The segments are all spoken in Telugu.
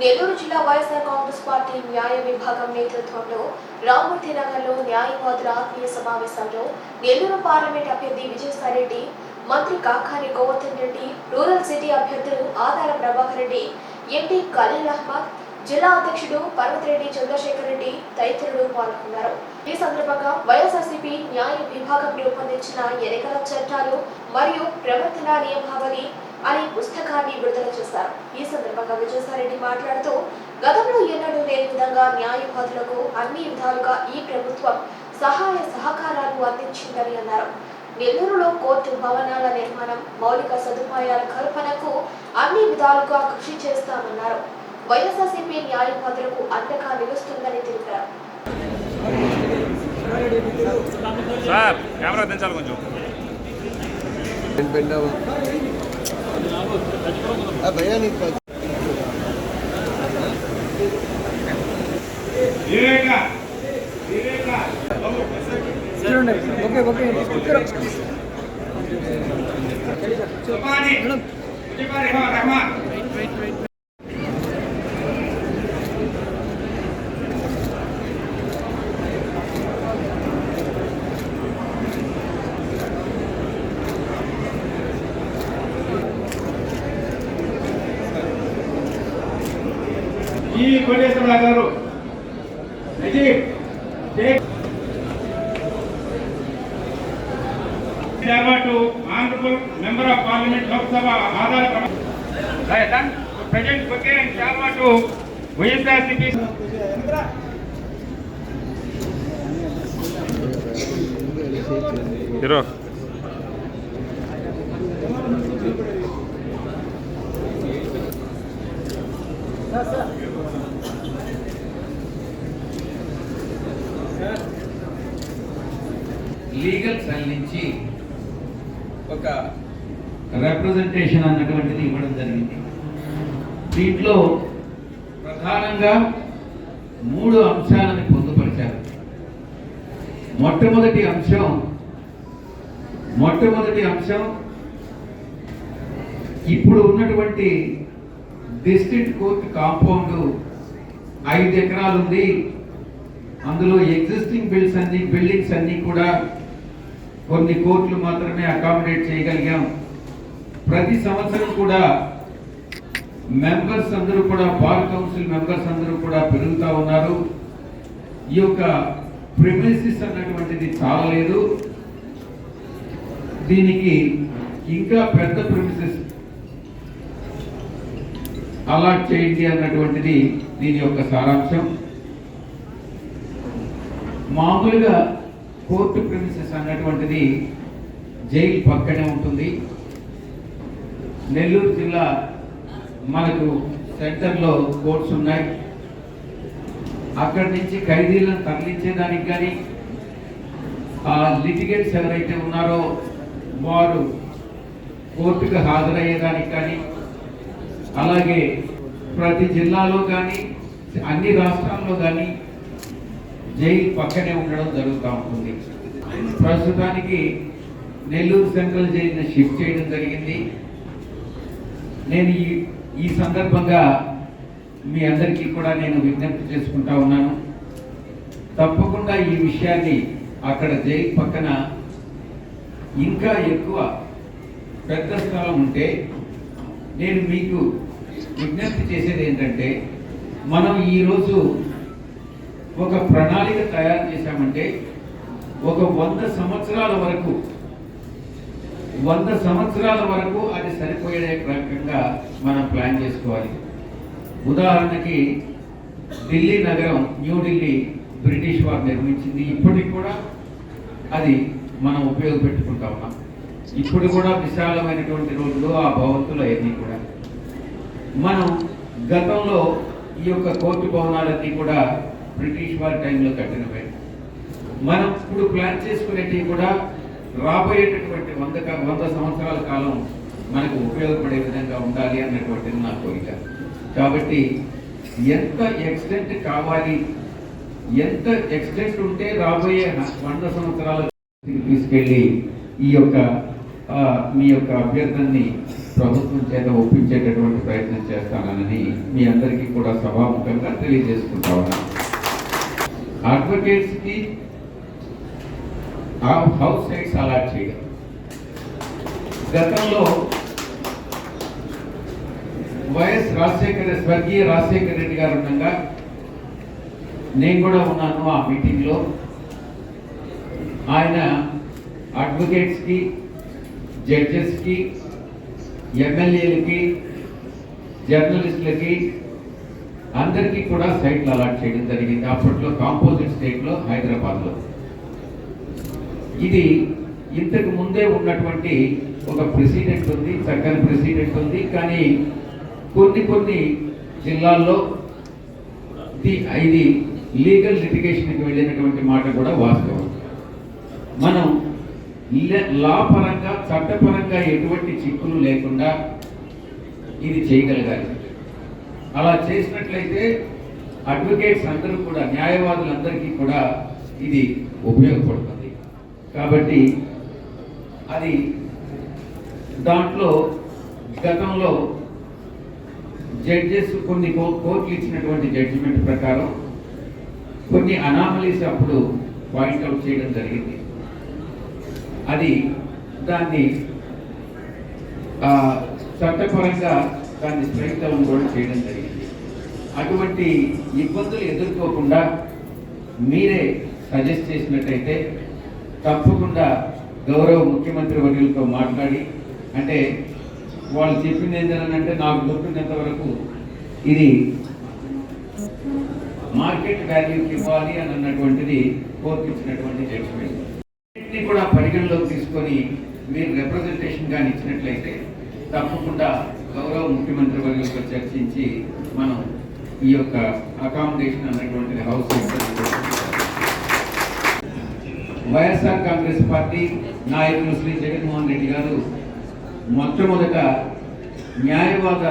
నెల్లూరు జిల్లా వైఎస్ఆర్ కాంగ్రెస్ పార్టీ న్యాయ విభాగం నేతృత్వంలో రామూర్తి నగర్లో న్యాయవాదుల ఆత్మీయ సమావేశంలో నెల్లూరు పార్లమెంట్ అభ్యర్థి విజయసాయిరెడ్డి మంత్రి కాకాని గోవర్ధన్ రెడ్డి రూరల్ సిటీ అభ్యర్థులు ఆదాల ప్రభాకర్ రెడ్డి ఎంపీ ఖలీల్ అహ్మద్ జిల్లా అధ్యక్షుడు పర్వతిరెడ్డి చంద్రశేఖర్ రెడ్డి తదితరులు పాల్గొన్నారు. ఈ సందర్భంగా వైఎస్ఆర్సీపీ న్యాయ విభాగం రూపొందించిన ఎన్నికల చట్టాలు మరియు ప్రవర్తన నియమావళి అనే పుస్తకాన్ని విడుదల చేశారు ఈ సందర్భంగా విజయసాయిరెడ్డి మాట్లాడుతూ గతంలో ఎన్నడూ లేని విధంగా న్యాయవాదులకు అన్ని విధాలుగా ఈ ప్రభుత్వం సహాయ సహకారాలు అందించిందని అన్నారు. నెల్లూరులో కోర్టు భవనాల నిర్మాణం మౌలిక సదుపాయాల కల్పనకు అన్ని విధాలుగా కృషి చేస్తామన్నారు. వైఎస్ఆర్సీపీ న్యాయవాదులకు అండగా నిలుస్తుందని తెలిపారు. సార్ కెమెరా దించాలి కొంచెం. చూడండి ఓకే ఓకే స్పీకర్ చెప్పాలి మేడం చెప్పాలి రహమాన్ రైట్ రైట్ రైట్ ఈ కోటేశ్వరరావు గారు Najeeb Shaik to honorable member of parliament Lok Sabha Adar Done. Present legal cell నుంచి ఒక రిప్రజెంటేషన్ అన్నటువంటిది ఇవ్వడం జరిగింది. దీంట్లో ప్రధానంగా మూడు అంశాలను పొందుపరిచారు. మొట్టమొదటి అంశం మొట్టమొదటి అంశం ఇప్పుడు ఉన్నటువంటి డిస్ట్రిక్ట్ కోర్టు కాంపౌండ్ ఐదు ఎకరాలు ఉంది అందులో ఎగ్జిస్టింగ్ బిల్డ్స్ అన్ని బిల్డింగ్స్ అన్ని కూడా కొన్ని కోట్లు మాత్రమే అకామిడేట్ చేయగలిగాం. ప్రతి సంవత్సరం కూడా మెంబర్స్ అందరూ కూడా బార్ కౌన్సిల్ మెంబర్స్ అందరూ కూడా పెరుగుతూ ఉన్నారు. ఈ యొక్క ప్రిమిసిస్ అన్నటువంటిది చాలలేదు. దీనికి ఇంకా పెద్ద ప్రిమిసిస్ అలాట్ చేయండి అన్నటువంటిది దీని యొక్క సారాంశం. మామూలుగా కోర్టు ప్రిమిసెస్ అన్నటువంటిది జైలు పక్కనే ఉంటుంది. నెల్లూరు జిల్లా మనకు సెంటర్లో కోర్ట్స్ ఉన్నాయి. అక్కడి నుంచి ఖైదీలను తరలించేదానికి కానీ ఆ లిటిగేట్స్ ఎవరైతే ఉన్నారో వారు కోర్టుకు హాజరయ్యేదానికి కానీ అలాగే ప్రతి జిల్లాలో కానీ అన్ని రాష్ట్రాల్లో కానీ జైలు పక్కనే ఉండడం జరుగుతూ ఉంటుంది. ప్రస్తుతానికి నెల్లూరు సెంట్రల్ జైలుని షిఫ్ట్ చేయడం జరిగింది. నేను ఈ ఈ సందర్భంగా మీ అందరికీ కూడా నేను విజ్ఞప్తి చేసుకుంటా ఉన్నాను. తప్పకుండా ఈ విషయాన్ని అక్కడ జైలు పక్కన ఇంకా ఎక్కువ పెద్ద స్థలం ఉంటే నేను మీకు విజ్ఞప్తి చేసేది ఏంటంటే మనం ఈరోజు ఒక ప్రణాళిక తయారు చేశామంటే ఒక వంద సంవత్సరాల వరకు వంద సంవత్సరాల వరకు అది సరిపోయే రకంగా మనం ప్లాన్ చేసుకోవాలి. ఉదాహరణకి ఢిల్లీ నగరం న్యూఢిల్లీ బ్రిటిష్ వారు నిర్మించింది. ఇప్పటికి కూడా అది మనం ఉపయోగపెట్టుకుంటా ఉన్నాం. ఇప్పుడు కూడా విశాలమైనటువంటి రోడ్లు ఆ భవంతులు అవన్నీ కూడా. మనం గతంలో ఈ యొక్క కోర్టు భవనాలన్నీ కూడా బ్రిటిష్ వారి టైంలో కట్టినవే మనం ఇప్పుడు ప్లాన్ చేసుకునేటివి కూడా రాబోయేటటువంటి వంద వంద సంవత్సరాల కాలం మనకు ఉపయోగపడే విధంగా ఉండాలి అన్నటువంటిది నా కోరిక. కాబట్టి ఎంత ఎక్స్టెంట్ కావాలి ఎంత ఎక్స్టెంట్ ఉంటే రాబోయే వంద సంవత్సరాల తీసుకెళ్ళి ఈ యొక్క మీ యొక్క అభ్యర్థనని ప్రభుత్వం చేత ఒప్పించేటటువంటి ప్రయత్నం చేస్తానని మీ అందరికీ కూడా సభాముఖంగా తెలియజేసుకుంటా ఉన్నాను. అడ్వకేట్స్కి హౌస్ సైట్స్ అలాట్ చేయడం. గతంలో వైఎస్ రాజశేఖర స్వర్గీయ రాజశేఖర రెడ్డి గారు ఉండగా నేను కూడా ఉన్నాను ఆ మీటింగ్లో. ఆయన అడ్వకేట్స్కి జడ్జెస్కి ఎమ్మెల్యేలకి జర్నలిస్టులకి అందరికీ కూడా సైట్లు అలాట్ చేయడం జరిగింది. అప్పట్లో కాంపోజిట్ స్టేట్లో హైదరాబాద్లో. ఇది ఇంతకు ముందే ఉన్నటువంటి ఒక ప్రెసిడెంట్ ఉంది చక్కని ప్రెసిడెంట్ ఉంది కానీ కొన్ని కొన్ని జిల్లాల్లో ఇది లీగల్ లిటిగేషన్కి వెళ్ళినటువంటి మాట కూడా వాస్తవం. మనం లా పరంగా చట్టపరంగా ఎటువంటి చిక్కులు లేకుండా ఇది చేయగలగాలి. అలా చేసినట్లయితే అడ్వకేట్స్ అందరూ కూడా న్యాయవాదులందరికీ కూడా ఇది ఉపయోగపడుతుంది. కాబట్టి అది దాంట్లో గతంలో జడ్జెస్ కొన్ని కో- కోర్టులు ఇచ్చినటువంటి జడ్జిమెంట్ ప్రకారం కొన్ని అనామలీస్ అప్పుడు పాయింట్అవుట్ చేయడం జరిగింది. అది దాన్ని చట్టపరంగా దాన్ని ప్రయత్నం కూడా చేయడం జరిగింది. అటువంటి ఇబ్బందులు ఎదుర్కోకుండా మీరే సజెస్ట్ చేసినట్టయితే తప్పకుండా గౌరవ ముఖ్యమంత్రి వర్యులతో మాట్లాడి అంటే వాళ్ళు చెప్పింది ఏంటంటే నాకు గుర్తున్నంత వరకు ఇది మార్కెట్ వాల్యూకి ఇవ్వాలి అని అన్నటువంటిది కోర్టు ఇచ్చినటువంటి జడ్జిమెంట్ వీటిని కూడా పరిగణలోకి తీసుకొని మీరు రిప్రజెంటేషన్ కానీ ఇచ్చినట్లయితే తప్పకుండా గౌరవ ముఖ్యమంత్రి వర్గంతో చర్చించి మనం ఈ యొక్క అకామిడేషన్ అనేటువంటిది హౌస్ వైఎస్ఆర్ కాంగ్రెస్ పార్టీ నాయకులు శ్రీ జగన్మోహన్ రెడ్డి గారు మొట్టమొదట న్యాయవాద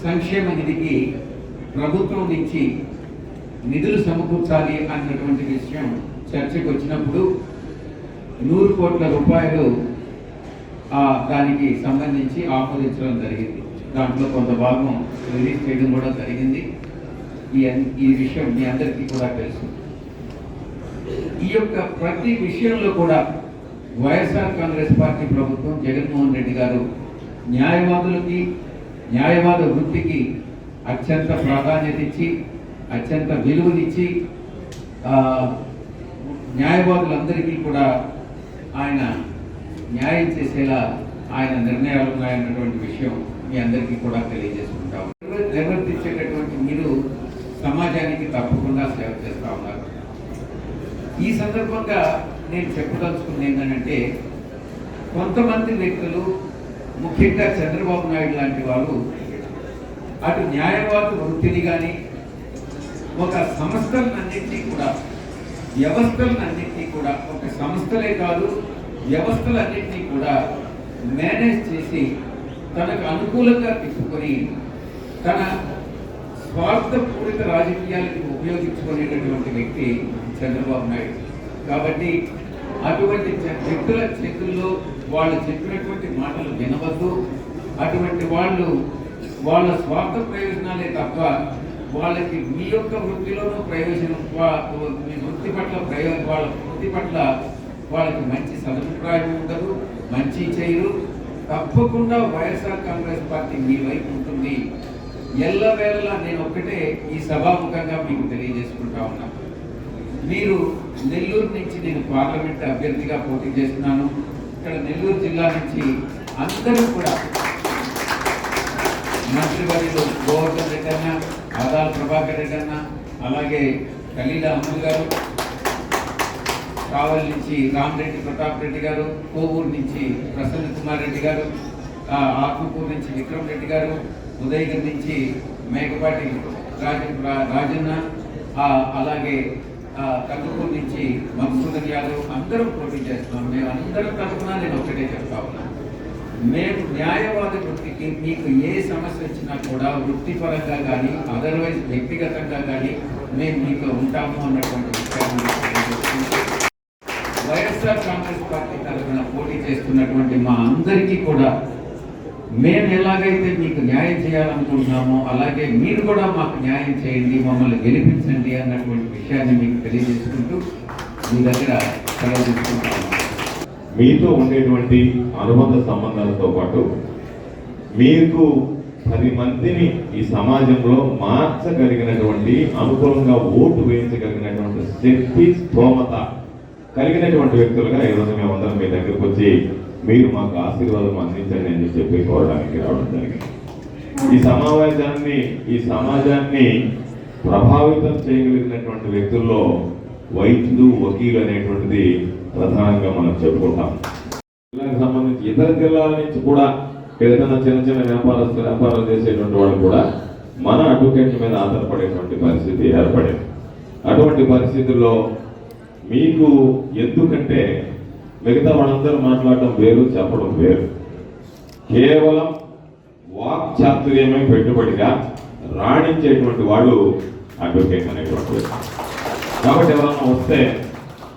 సంక్షేమ నిధికి ప్రభుత్వం నుంచి నిధులు సమకూర్చాలి అన్నటువంటి విషయం చర్చకు వచ్చినప్పుడు నూరు కోట్ల రూపాయలు దానికి సంబంధించి ఆమోదించడం జరిగింది. దాంట్లో కొంత భాగం రిలీజ్ చేయడం కూడా జరిగింది. ఈ ఈ విషయం మీ అందరికీ కూడా తెలుసు. ఈ యొక్క ప్రతి విషయంలో కూడా వైఎస్ఆర్ కాంగ్రెస్ పార్టీ ప్రభుత్వం జగన్మోహన్ రెడ్డి గారు న్యాయవాదులకి న్యాయవాద వృత్తికి అత్యంత ప్రాధాన్యత ఇచ్చి అత్యంత విలువనిచ్చి న్యాయవాదులందరికీ కూడా ఆయన న్యాయం చేసేలా ఆయన నిర్ణయాలు ఉన్నాయన్నటువంటి విషయం మీ అందరికీ కూడా తెలియజేసుకుంటాం నిర్వర్తించేటటువంటి మీరు సమాజానికి తప్పకుండా సేవ చేస్తా ఉన్నారు. ఈ సందర్భంగా నేను చెప్పదలుచుకుంది ఏంటంటే కొంతమంది వ్యక్తులు ముఖ్యంగా చంద్రబాబు నాయుడు లాంటి వారు అటు న్యాయవాద వృత్తిని కానీ ఒక సంస్థలన్నింటినీ కూడా వ్యవస్థలన్నింటినీ కూడా ఒక సంస్థలే కాదు వ్యవస్థలన్నింటినీ కూడా మేనేజ్ చేసి తనకు అనుకూలంగా తీసుకొని తన స్వార్థపూరిత రాజకీయాలకు ఉపయోగించుకునేటటువంటి వ్యక్తి చంద్రబాబు నాయుడు. కాబట్టి అటువంటి వ్యక్తుల చేతుల్లో వాళ్ళు చెప్పినటువంటి మాటలు వినవద్దు. అటువంటి వాళ్ళు వాళ్ళ స్వార్థ ప్రయోజనాలే తప్ప వాళ్ళకి మీ యొక్క వృత్తిలోనూ ప్రయోజనం మీ వృత్తి పట్ల ప్రయో వాళ్ళ వృత్తి పట్ల వాళ్ళకి మంచి సదుపాయం ఉండదు మంచి చేయరు. తప్పకుండా వైఎస్ఆర్ కాంగ్రెస్ పార్టీ మీ వైపు ఉంటుంది. ఎల్లవేళలా నేను ఒక్కటే ఈ సభాముఖంగా మీకు తెలియజేసుకుంటా ఉన్నా. మీరు నెల్లూరు నుంచి నేను పార్లమెంట్ అభ్యర్థిగా పోటీ చేస్తున్నాను. ఇక్కడ నెల్లూరు జిల్లా నుంచి అందరూ కూడా మంత్రివర్యులు గోవర్ధన్ రెడ్డి అన్న ఆదాల ప్రభాకర్ రెడ్డి అన్న అలాగే కలీల అమల్ గారు కావల్ నుంచి రామరెడ్డి ప్రతాప్ రెడ్డి గారు కోవూరు నుంచి ప్రసన్న కుమార్ రెడ్డి గారు ఆ, ఆత్మకూరు నుంచి విక్రమ్ రెడ్డి గారు ఉదయగిరి నుంచి మేకపాటి రాజ రాజన్న అలాగే ఆ, కందుకూరు నుంచి మధుసూదన్ యాదవ్ అందరం పోటీ చేస్తున్నాం. మేము అందరం తరఫున నేను ఒకటే చెప్తా ఉన్నాను మేము న్యాయవాద వృత్తికి మీకు ఏ సమస్య వచ్చినా కూడా వృత్తిపరంగా కానీ అదర్వైజ్ వ్యక్తిగతంగా కానీ మేము మీతో ఉంటాము అన్నటువంటి విషయాన్ని వైఎస్ఆర్ కాంగ్రెస్ పార్టీ తరఫున పోటీ చేస్తున్నటువంటి మా అందరికీ కూడా మేము ఎలాగైతే మీకు న్యాయం చేయాలనుకుంటున్నామో అలాగే మీరు కూడా మాకు న్యాయం చేయండి మమ్మల్ని గెలిపించండి అన్నటువంటి విషయాన్ని మీకు తెలియజేసుకుంటూ మీ దగ్గర సెలవు తీసుకుంటాము మీతో ఉండేటువంటి అనుబంధ సంబంధాలతో పాటు మీకు పది మందిని ఈ సమాజంలో మార్చగలిగినటువంటి అనుకూలంగా ఓటు వేయించగలిగినటువంటి శక్తి స్తోమత కలిగినటువంటి వ్యక్తులుగా ఈరోజు మేమందరం మీ దగ్గరకు వచ్చి మీరు మాకు ఆశీర్వాదం అందించండి అని చెప్పి కోరడానికి రావడం జరిగింది. ఈ సమావేశాన్ని ఈ సమాజాన్ని ప్రభావితం చేయగలిగినటువంటి వ్యక్తుల్లో వైద్యులు వకీలు అనేటువంటిది ప్రధానంగా మనం చెప్పుకుంటాం. జిల్లాకు సంబంధించి ఇతర జిల్లాల నుంచి కూడా ఏదైనా చిన్న చిన్న వ్యాపారస్తులు వ్యాపారాలు చేసేటువంటి వాళ్ళు కూడా మన అడ్వకేట్ మీద ఆధారపడేటువంటి పరిస్థితి ఏర్పడేది. అటువంటి పరిస్థితుల్లో మీకు ఎందుకంటే మిగతా వాళ్ళందరూ మాట్లాడటం వేరు చెప్పడం వేరు. కేవలం వాక్ చాతుర్యమే పెట్టుబడిగా రాణించేటువంటి వాడు అడ్వకేట్ అనేటువంటి కాబట్టి ఎవరైనా వస్తే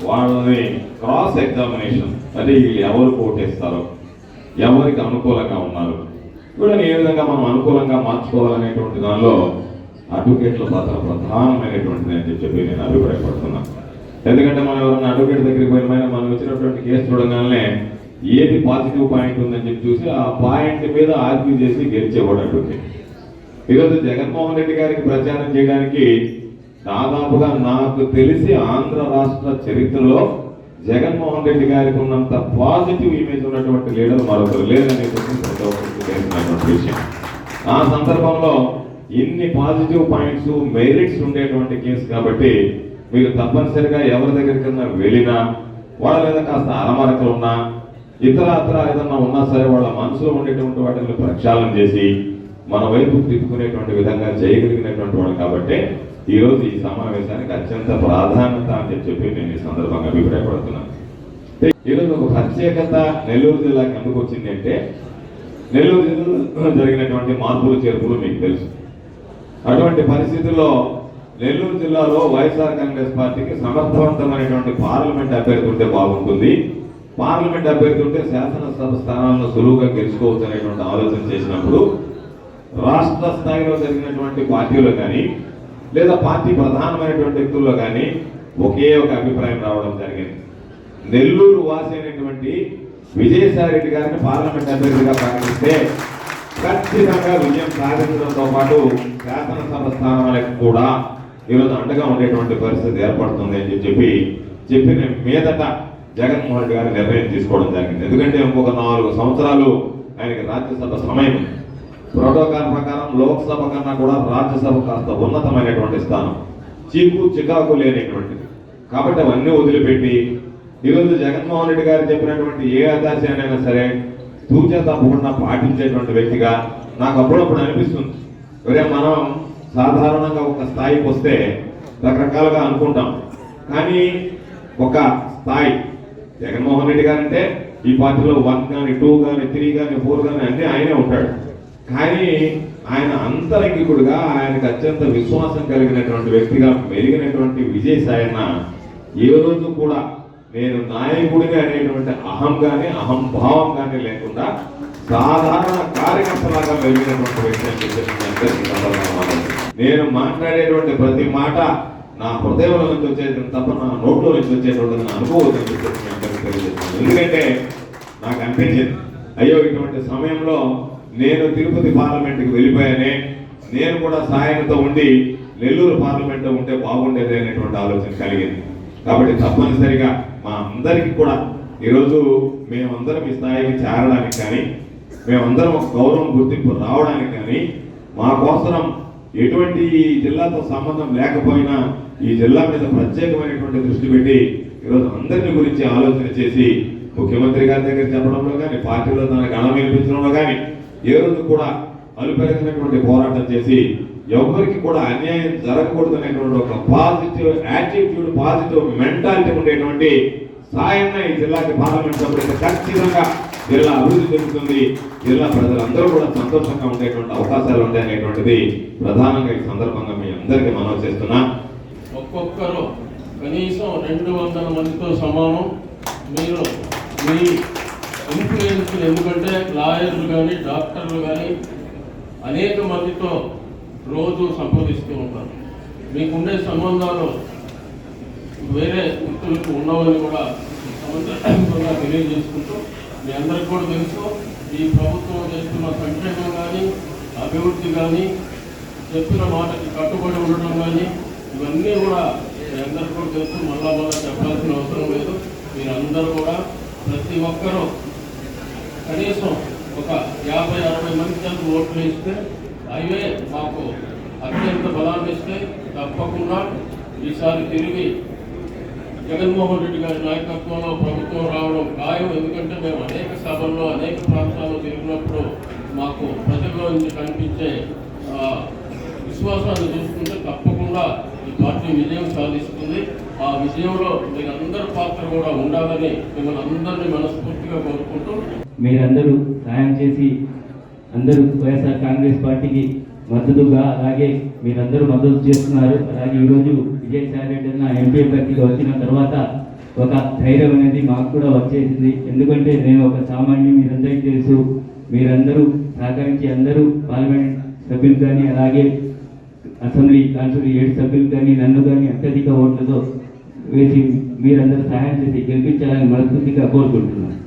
వాళ్ళని క్రాస్ ఎగ్జామినేషన్ అంటే వీళ్ళు ఎవరు ఓటేస్తారో ఎవరికి అనుకూలంగా ఉన్నారు వీళ్ళని ఏ విధంగా మనం అనుకూలంగా మార్చుకోవాలనేటువంటి దానిలో అడ్వకేట్ల పాత్ర ప్రధానమైనటువంటిది అని చెప్పి నేను అభిప్రాయపడుతున్నాను ఎందుకంటే మనం ఎవరైనా అడ్వకేట్ దగ్గరికి పోయిన మనం వచ్చినటువంటి కేసు చూడగానే ఏది పాజిటివ్ పాయింట్ ఉందని చెప్పి చూసి ఆ పాయింట్ మీద ఆర్గ్యూ చేసి గెలిచేవాడు అడ్వకేట్ ఈరోజు జగన్మోహన్ రెడ్డి గారికి ప్రచారం చేయడానికి దాదాపుగా నాకు తెలిసి ఆంధ్ర రాష్ట్ర చరిత్రలో జగన్మోహన్ రెడ్డి గారికి ఉన్నంత పాజిటివ్ ఇమేజ్ ఉన్నటువంటి లీడర్ మరొకరు లేదని విషయం. ఆ సందర్భంలో ఇన్ని పాజిటివ్ పాయింట్స్ మెరిట్స్ ఉండేటువంటి కేసు కాబట్టి మీరు తప్పనిసరిగా ఎవరి దగ్గరికన్నా వెళ్ళినా వాళ్ళ మీద కాస్త అలమరకలు ఉన్నా ఇతర అతర ఏదన్నా ఉన్నా సరే వాళ్ళ మనసులో ఉండేటువంటి వాటిని ప్రక్షాళన చేసి మన వైపు తిప్పుకునేటువంటి విధంగా చేయగలిగినటువంటి వాళ్ళు కాబట్టి ఈ రోజు ఈ సమావేశానికి అత్యంత ప్రాధాన్యత అని చెప్పి నేను ఈ సందర్భంగా అభిప్రాయపడుతున్నాను. ఈరోజు ఒక ప్రత్యేకత నెల్లూరు జిల్లాకి ఎందుకు వచ్చింది అంటే నెల్లూరు జిల్లాలో జరిగినటువంటి మార్పులు చేర్పులు మీకు తెలుసు. అటువంటి పరిస్థితుల్లో నెల్లూరు జిల్లాలో వైఎస్ఆర్ కాంగ్రెస్ పార్టీకి సమర్థవంతమైనటువంటి పార్లమెంట్ అభ్యర్థి ఉంటే బాగుంటుంది. పార్లమెంట్ అభ్యర్థి ఉంటే శాసనసభ స్థానాలను సులువుగా గెలుచుకోవచ్చు అనేటువంటి ఆలోచన చేసినప్పుడు రాష్ట్ర స్థాయిలో జరిగినటువంటి పార్టీలు కానీ లేదా పార్టీ ప్రధానమైనటువంటి వ్యక్తుల్లో కానీ ఒకే ఒక అభిప్రాయం రావడం జరిగింది నెల్లూరు వాసి అయినటువంటి విజయసాయి రెడ్డి గారిని పార్లమెంట్ అభ్యర్థిగా ప్రకటిస్తే ఖచ్చితంగా విజయం సాధించడంతో పాటు శాసనసభ స్థానాలకు కూడా ఈరోజు అండగా ఉండేటువంటి పరిస్థితి ఏర్పడుతుంది అని చెప్పి చెప్పిన మీదట జగన్మోహన్ రెడ్డి గారు నిర్ణయం తీసుకోవడం జరిగింది ఎందుకంటే ఇంకొక నాలుగు సంవత్సరాలు ఆయనకి రాజ్యసభ సమయం ఉంది. ప్రోటోకాల్ ప్రకారం లోక్సభ కన్నా కూడా రాజ్యసభ కాస్త ఉన్నతమైనటువంటి స్థానం. చీకు చికాకు లేనటువంటిది. కాబట్టి అవన్నీ వదిలిపెట్టి ఈరోజు జగన్మోహన్ రెడ్డి గారు చెప్పినటువంటి ఏ ఆదర్శాన్నైనా సరే తూచా తప్పకుండా పాటించేటువంటి వ్యక్తిగా నాకు అప్పుడప్పుడు అనిపిస్తుంది. ఒరే మనం సాధారణంగా ఒక స్థాయికి వస్తే రకరకాలుగా అనుకుంటాం. కానీ ఒక స్థాయి జగన్మోహన్ రెడ్డి గారు అంటే ఈ పార్టీలో వన్ కానీ టూ కానీ త్రీ కానీ ఫోర్ కానీ అన్నీ ఆయనే ఉంటాడు. కానీ ఆయన అంతరంగికుడుగా ఆయనకు అత్యంత విశ్వాసం కలిగినటువంటి వ్యక్తిగా మెరిగినటువంటి విజయసాయన్న ఏ రోజు కూడా నేను నాయకుడిని అనేటువంటి అహం కానీ అహంభావం కానీ లేకుండా సాధారణ కార్యకర్తలాగా మెరిగినటువంటి వ్యక్తి అని నేను మాట్లాడేటువంటి ప్రతి మాట నా హృదయంలో నుంచి వచ్చేది తప్ప నా నోట్లో నుంచి వచ్చేటువంటి అనుభవం అని ఎందుకంటే నాకు అనిపించింది అయ్యో ఇటువంటి సమయంలో నేను తిరుపతి పార్లమెంట్కి వెళ్ళిపోయానే నేను కూడా సహాయంతో ఉండి నెల్లూరు పార్లమెంట్లో ఉంటే బాగుండేది అనేటువంటి ఆలోచన కలిగింది. కాబట్టి తప్పనిసరిగా మా అందరికీ కూడా ఈరోజు మేమందరం ఈ స్థాయికి చేరడానికి కానీ మేమందరం గౌరవం గుర్తింపు రావడానికి కానీ మా కోసరం ఎటువంటి జిల్లాతో సంబంధం లేకపోయినా ఈ జిల్లా మీద ప్రత్యేకమైనటువంటి దృష్టి పెట్టి ఈరోజు అందరిని గురించి ఆలోచన చేసి ముఖ్యమంత్రి గారి దగ్గర చెప్పడంలో కానీ పార్టీలో తన గణం వినిపించడంలో కానీ ఏ రోజు కూడా అలుపెరగినటువంటి పోరాటం చేసి ఎవరికి కూడా అన్యాయం జరగకూడదు అనేటువంటి ఒక పాజిటివ్ యాటిట్యూడ్ పాజిటివ్ మెంటాలిటీ ఉండేటువంటి సాయన్న ఈ జిల్లాకి పార్లమెంట్ సభ్యులైతే ఖచ్చితంగా జిల్లా అభివృద్ధి చెందుతుంది జిల్లా ప్రజలందరూ కూడా సంతోషంగా ఉండేటువంటి అవకాశాలు ఉంటాయి అనేటువంటిది ప్రధానంగా ఈ సందర్భంగా మీ అందరికీ మనవి చేస్తున్నా. ఒక్కొక్కరు కనీసం రెండు వందల మందితో సమానం. మీరు మీ ఇన్ఫ్లుయెన్స్లు ఎందుకంటే లాయర్లు కానీ డాక్టర్లు కానీ అనేక మందితో రోజు సంప్రదిస్తూ ఉంటారు. మీకుండే సంబంధాలు వేరే వ్యక్తులకు ఉండవని కూడా సందర్భంగా తెలియజేసుకుంటూ మీ అందరికి కూడా తెలుసు. ఈ ప్రభుత్వం చేస్తున్న సంక్షేమం కానీ అభివృద్ధి కానీ చెప్పిన మాటకి కట్టుబడి ఉండడం కానీ ఇవన్నీ కూడా మీ అందరికీ కూడా తెలుసు. మళ్ళా మళ్ళా చెప్పాల్సిన అవసరం లేదు. మీరందరూ కూడా ప్రతి ఒక్కరూ కనీసం ఒక యాభై అరవై మంది కలిసి ఓట్లు ఇస్తే అవే మాకు అత్యంత బలాన్ని ఇస్తే తప్పకుండా ఈసారి తిరిగి జగన్మోహన్ రెడ్డి గారి నాయకత్వంలో ప్రభుత్వం రావడం ఖాయం. ఎందుకంటే మేము అనేక సభల్లో అనేక ప్రాంతాల్లో తిరిగినప్పుడు మాకు ప్రజల్లో నుంచి కనిపించే విశ్వాసాన్ని చూసుకుంటే తప్పకుండా పార్టీ విజయం సాధిస్తుంది. ఆ విజయంలో మీరందరి పాత్ర కూడా ఉండాలని మిమ్మల్ని అందరినీ మనస్ఫూర్తిగా కోరుకుంటూ మీరందరూ సాయం చేసి అందరూ వైఎస్ఆర్ కాంగ్రెస్ పార్టీకి మద్దతుగా అలాగే మీరందరూ మద్దతు చేస్తున్నారు. అలాగే ఈరోజు విజయసాయి రెడ్డి అన్న ఎంపీ అభ్యర్థిగా వచ్చిన తర్వాత ఒక ధైర్యం అనేది మాకు కూడా వచ్చేసింది. ఎందుకంటే నేను ఒక సామాన్యం మీరందరికీ తెలుసు. మీరందరూ సహకరించి అందరూ పార్లమెంట్ సభ్యులు కానీ అలాగే అసెంబ్లీ కాన్స్టిట్యూషన్ ఏడు సభ్యులు కానీ నన్ను కానీ అత్యధిక ఓట్లతో వేసి మీరందరూ సహాయం చేసి గెలిపించాలని మనస్ఫూర్తిగా కోరుకుంటున్నాను.